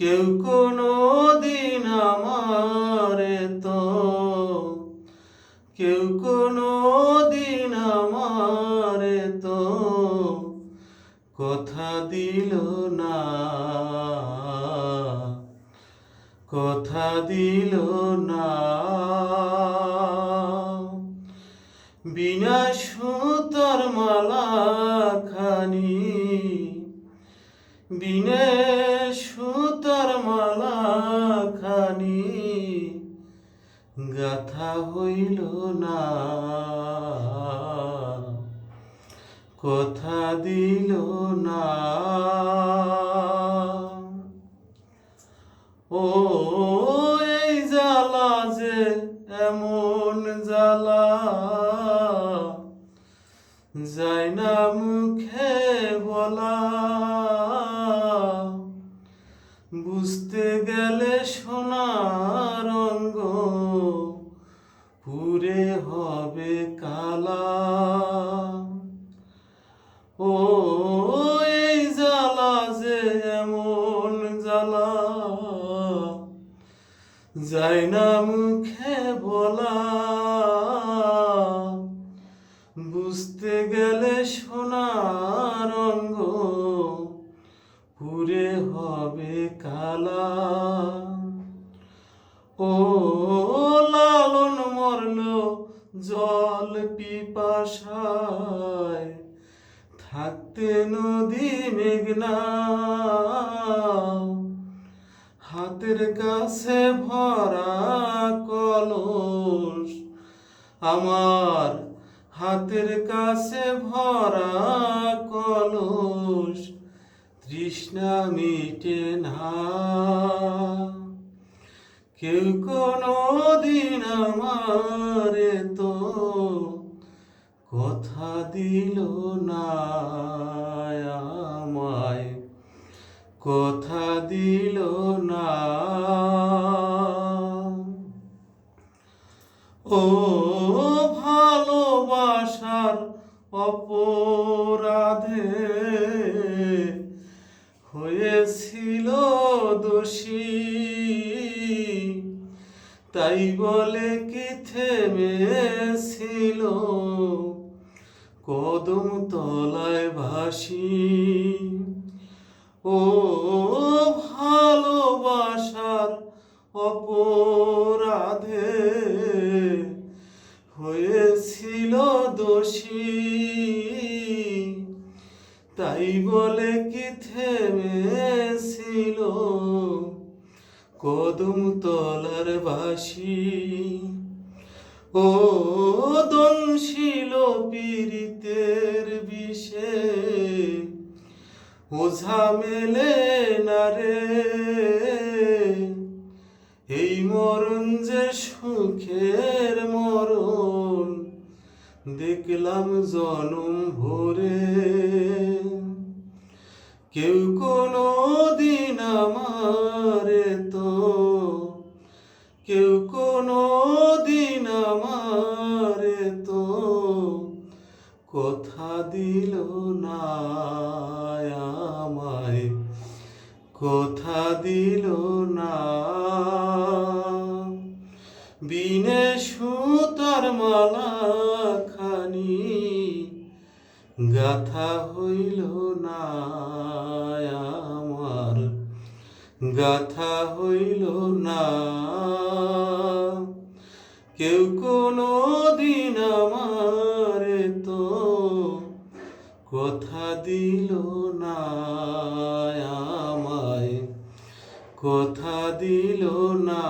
কেউ কোনো দিন আমার তো, কেউ কোনো দিন আমার তো কথা দিল না, কথা দিল না। বিনা সুতর মালা খানি বিনে হইল না। কথা দিল না। ও, এই জ্বালা যে, এমন জ্বালা। যায় না মুখে বলা। বুঝতে গেলে সোনার রঙ্গ পুরে হবে কালা? ও, এই জ্বালা যে এমন জ্বালা যায় না মুখে বলা। বুঝতে গেলে সোনার রঙ্গ, পুরে হবে কালা। ও জল পিপাসায় থাকতে নদী মেঘনা। হাতের কাছে ভরা কলস, আমার হাতের কাছে ভরা কলস, তৃষ্ণা মিটে না। কেউ কোনো দিন আমারে তো কথা দিল না আমায়। কথা দিল না তাই বলে কি থেমেছিল? কদম তলায় ভাসি। ও ভালোবাসার অপরাধে হয়েছিল দোষী। তাই বলে কি থেমেছিল কদম তলার বাসি। ও দংশিল পীড়িতের বিষে। ওঝা মেলে না রে। এই মরণ যে সুখের মরণ, দেখলাম জনম ভরে। কেউ কোনো কথা দিল না আমায়। কথা দিল না বিনে সুতার মালা খানি গাথা হইল না আমার। গাথা হইল না কেউ কোনো দিন আমার তো কথা দিল না আমায়। কথা দিল না